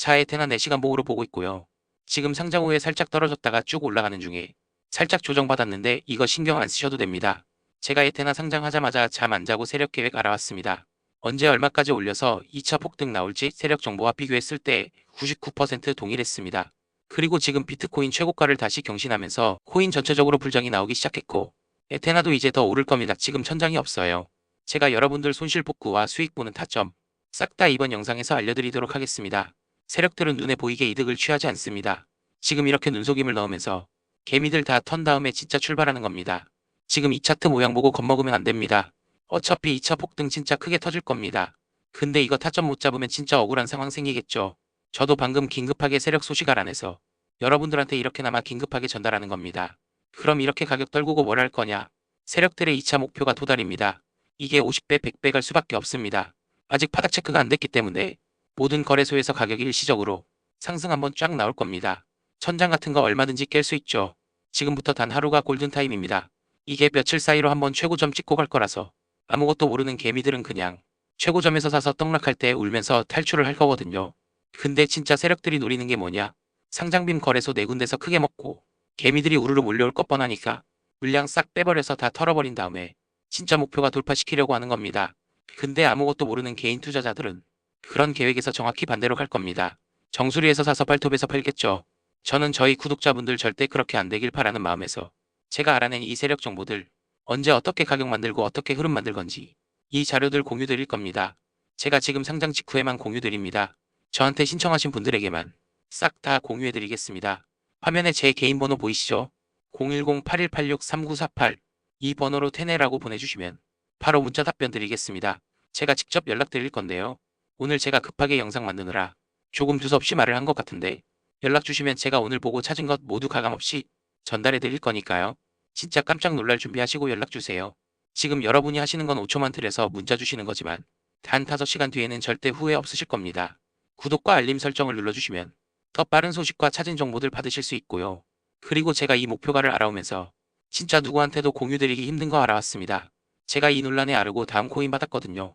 차에 테나 4시간 보호로 보고 있고요. 지금 상장 후에 살짝 떨어졌다가 쭉 올라가는 중에 살짝 조정받았는데 이거 신경 안 쓰셔도 됩니다. 제가 에테나 상장하자마자 잠 안 자고 세력 계획 알아왔습니다. 언제 얼마까지 올려서 2차 폭등 나올지 세력 정보와 비교했을 때 99% 동일했습니다. 그리고 지금 비트코인 최고가를 다시 경신하면서 코인 전체적으로 불장이 나오기 시작했고 에테나도 이제 더 오를 겁니다. 지금 천장이 없어요. 제가 여러분들 손실 복구와 수익 보는 타점 싹 다 이번 영상에서 알려드리도록 하겠습니다. 세력들은 눈에 보이게 이득을 취하지 않습니다. 지금 이렇게 눈속임을 넣으면서 개미들 다 턴 다음에 진짜 출발하는 겁니다. 지금 이 차트 모양 보고 겁먹으면 안 됩니다. 어차피 2차 폭등 진짜 크게 터질 겁니다. 근데 이거 타점 못 잡으면 진짜 억울한 상황 생기겠죠. 저도 방금 긴급하게 세력 소식 알아내서 여러분들한테 이렇게나마 긴급하게 전달하는 겁니다. 그럼 이렇게 가격 떨구고 뭘 할 거냐? 세력들의 2차 목표가 도달입니다. 이게 50배, 100배 갈 수밖에 없습니다. 아직 바닥 체크가 안 됐기 때문에 모든 거래소에서 가격이 일시적으로 상승 한번 쫙 나올 겁니다. 천장 같은 거 얼마든지 깰 수 있죠. 지금부터 단 하루가 골든타임입니다. 이게 며칠 사이로 한번 최고점 찍고 갈 거라서 아무것도 모르는 개미들은 그냥 최고점에서 사서 떡락할 때 울면서 탈출을 할 거거든요. 근데 진짜 세력들이 노리는 게 뭐냐? 상장빔 거래소 네 군데서 크게 먹고 개미들이 우르르 몰려올 것 뻔하니까 물량 싹 빼버려서 다 털어버린 다음에 진짜 목표가 돌파시키려고 하는 겁니다. 근데 아무것도 모르는 개인 투자자들은 그런 계획에서 정확히 반대로 갈 겁니다. 정수리에서 사서 발톱에서 팔겠죠. 저는 저희 구독자분들 절대 그렇게 안 되길 바라는 마음에서 제가 알아낸 이 세력 정보들 언제 어떻게 가격 만들고 어떻게 흐름 만들 건지 이 자료들 공유 드릴 겁니다. 제가 지금 상장 직후에만 공유 드립니다. 저한테 신청하신 분들에게만 싹 다 공유해 드리겠습니다. 화면에 제 개인 번호 보이시죠? 010-8186-3948 이 번호로 테네라고 보내주시면 바로 문자 답변 드리겠습니다. 제가 직접 연락 드릴 건데요. 오늘 제가 급하게 영상 만드느라 조금 두서없이 말을 한 것 같은데 연락 주시면 제가 오늘 보고 찾은 것 모두 가감없이 전달해 드릴 거니까요. 진짜 깜짝 놀랄 준비하시고 연락 주세요. 지금 여러분이 하시는 건 5초만 들여서 문자 주시는 거지만 단 5시간 뒤에는 절대 후회 없으실 겁니다. 구독과 알림 설정을 눌러주시면 더 빠른 소식과 찾은 정보들 받으실 수 있고요. 그리고 제가 이 목표가를 알아오면서 진짜 누구한테도 공유드리기 힘든 거 알아왔습니다. 제가 이 논란에 아르고 다음 코인 받았거든요.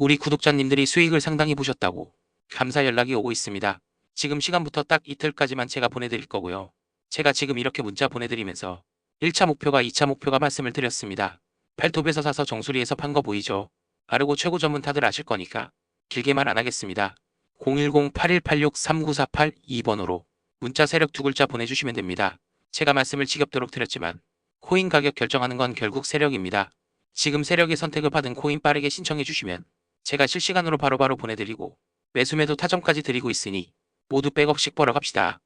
우리 구독자님들이 수익을 상당히 보셨다고 감사 연락이 오고 있습니다. 지금 시간부터 딱 이틀까지만 제가 보내드릴 거고요. 제가 지금 이렇게 문자 보내드리면서 1차 목표가 2차 목표가 말씀을 드렸습니다. 팔톱에서 사서 정수리에서 판 거 보이죠? 아르고 최고점은 다들 아실 거니까 길게 말 안 하겠습니다. 010-8186-3948 2번으로 문자 세력 두 글자 보내주시면 됩니다. 제가 말씀을 지겹도록 드렸지만 코인 가격 결정하는 건 결국 세력입니다. 지금 세력의 선택을 받은 코인 빠르게 신청해 주시면 제가 실시간으로 바로 바로 보내드리고 매수매도 타점까지 드리고 있으니 모두 백억씩 벌어 갑시다.